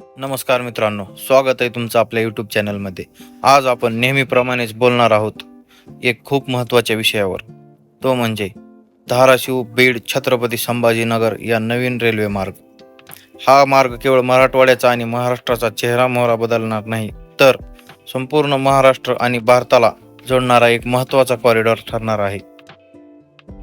नमस्कार मित्रांनो स्वागत आहे तुमचं आपल्या यूट्यूब चॅनलमध्ये. आज आपण नेहमीप्रमाणेच बोलणार आहोत एक खूप महत्त्वाच्या विषयावर. तो म्हणजे धाराशिव बीड छत्रपती संभाजीनगर या नवीन रेल्वे मार्ग. हा मार्ग केवळ मराठवाड्याचा आणि महाराष्ट्राचा चेहरा मोहरा बदलणार नाही तर संपूर्ण महाराष्ट्र आणि भारताला जोडणारा एक महत्त्वाचा कॉरिडॉर ठरणार आहे.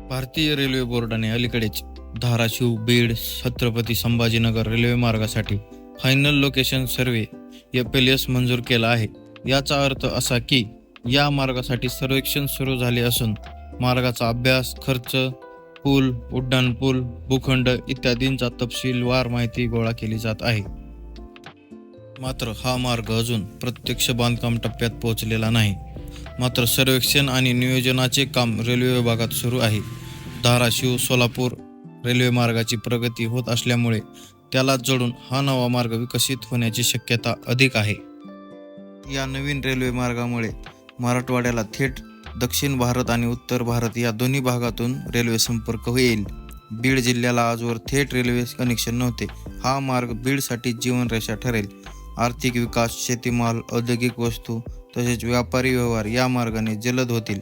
भारतीय रेल्वे बोर्डाने अलीकडेच धाराशिव बीड छत्रपती संभाजीनगर रेल्वे मार्गासाठी final location survey F L S मंजूर केला आहे. याचा अर्थ असा की या मार्गासाठी सर्वेक्षण सुरू झाले असून मार्गाचा अभ्यास खर्च पूल उड्डाणपूल भूखंड इत्यादींचा तपशीलवार माहिती गोळा केली जात आहे. मात्र हा मार्ग अजून प्रत्यक्ष बांधकाम टप्प्यात पोहोचलेला नाही. मात्र सर्वेक्षण आणि नियोजनाचे काम रेल्वे विभागात सुरू आहे. धाराशिव सोलापूर रेल्वे मार्गाची प्रगती होत असल्यामुळे त्याला जोडून हा नवा मार्ग विकसित होण्याची शक्यता अधिक आहे. या नवीन रेल्वे मार्गामुळे मराठवाड्याला थेट दक्षिण भारत आणि उत्तर भारत या दोन्ही भागातून रेल्वे संपर्क होईल. बीड जिल्ह्याला आजवर थेट रेल्वे कनेक्शन नव्हते. हा मार्ग बीडसाठी जीवनरेषा ठरेल. आर्थिक विकास शेतीमाल औद्योगिक वस्तू तसेच व्यापारी व्यवहार या मार्गाने जलद होतील.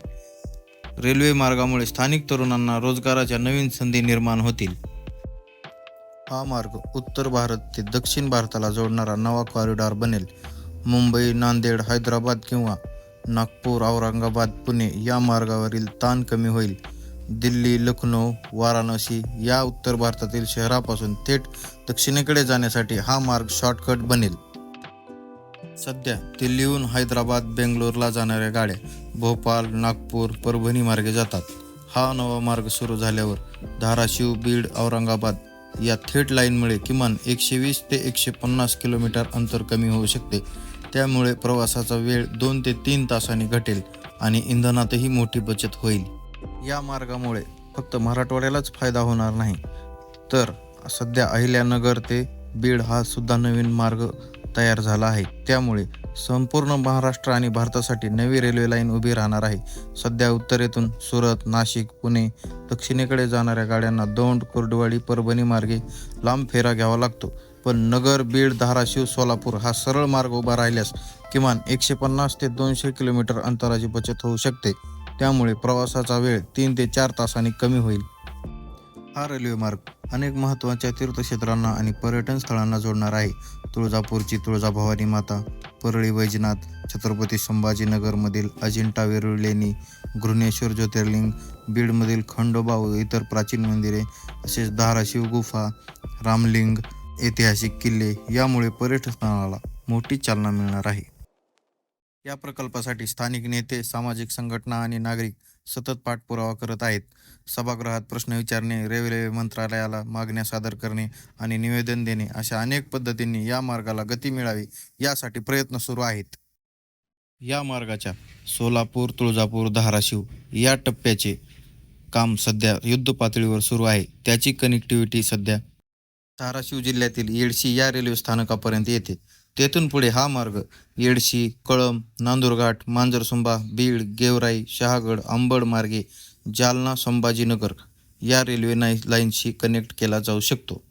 रेल्वे मार्गामुळे स्थानिक तरुणांना रोजगाराच्या नवीन संधी निर्माण होतील. हा मार्ग उत्तर भारत ते दक्षिण भारताला जोडणारा नवा कॉरिडॉर बनेल. मुंबई नांदेड हैदराबाद किंवा नागपूर औरंगाबाद पुणे या मार्गावरील ताण कमी होईल. दिल्ली लखनौ वाराणसी या उत्तर भारतातील शहरापासून थेट दक्षिणेकडे जाण्यासाठी हा मार्ग शॉर्टकट बनेल. सध्या दिल्लीहून हैदराबाद बेंगलोरला जाणाऱ्या गाड्या भोपाळ नागपूर परभणी मार्गे जातात. हा नवा मार्ग सुरू झाल्यावर धाराशिव बीड औरंगाबाद या थेट लाईनमुळे किमान एकशे वीस ते एकशे पन्नास किलोमीटर अंतर कमी होऊ शकते. त्यामुळे प्रवासाचा वेळ दोन ते तीन तासांनी घटेल आणि इंधनातही मोठी बचत होईल. या मार्गामुळे फक्त मराठवाड्यालाच फायदा होणार नाही. तर सध्या अहिल्यानगर ते बीड हा सुद्धा नवीन मार्ग तयार झाला आहे. त्यामुळे संपूर्ण महाराष्ट्र आणि भारतासाठी नवी रेल्वे लाईन उभी राहणार आहे. सध्या उत्तरेतून सुरत नाशिक पुणे दक्षिणेकडे जाणाऱ्या गाड्यांना दौंड कुर्डवाडी परभणी मार्गे लांब फेरा घ्यावा लागतो. पण नगर बीड धाराशिव सोलापूर हा सरळ मार्ग उभा राहिल्यास किमान एकशे पन्नास ते दोनशे किलोमीटर अंतराची बचत होऊ शकते. त्यामुळे प्रवासाचा वेळ तीन ते चार तासांनी कमी होईल. हा रेल्वे मार्ग अनेक महत्त्वाच्या तीर्थक्षेत्रांना आणि पर्यटन स्थळांना जोडणार आहे. तुळजापूरची तुळजाभवानी माता परळी वैजनाथ छत्रपती संभाजीनगरमधील अजिंठा वेरूळ लेणी घृणेश्वर ज्योतिर्लिंग बीडमधील खंडोबा व इतर प्राचीन मंदिरे तसेच धाराशिव गुफा रामलिंग ऐतिहासिक किल्ले यामुळे पर्यटनाला मोठी चालना मिळणार आहे. या प्रकल्पासाठी स्थानिक नेते सामाजिक संघटना आणि नागरिक सतत पाठपुरावा करत आहेत. सभागृहात प्रश्न विचारणे रेल्वे मंत्रालयाला मागण्या सादर करणे आणि निवेदन देणे अशा अनेक पद्धतींनी या मार्गाला गती मिळावी यासाठी प्रयत्न सुरू आहेत. या मार्गाच्या सोलापूर तुळजापूर धाराशिव या टप्प्याचे काम सध्या युद्ध पातळीवर सुरू आहे. त्याची कनेक्टिव्हिटी सध्या धाराशिव जिल्ह्यातील येडशी या रेल्वे स्थानकापर्यंत येते. तेथून पुढे हा मार्ग. येडशी कळंब नांदुरघाट मांजरसुंबा बीड गेवराई शहागड अंबड मार्गे जालना संभाजीनगर या रेल्वे नाई लाईनशी कनेक्ट केला जाऊ शकतो.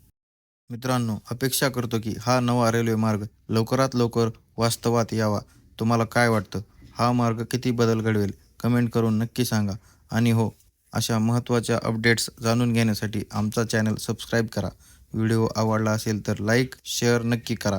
मित्रांनो अपेक्षा करतो की हा नवा रेल्वे मार्ग लवकरात लवकर वास्तवात यावा. तुम्हाला काय वाटतं? हा मार्ग किती बदल घडवेल? कमेंट करून नक्की सांगा. आणि हो अशा महत्त्वाच्या अपडेट्स जाणून घेण्यासाठी आमचा चॅनल सबस्क्राईब करा. व्हिडिओ आवडला असेल तर लाईक शेअर नक्की करा.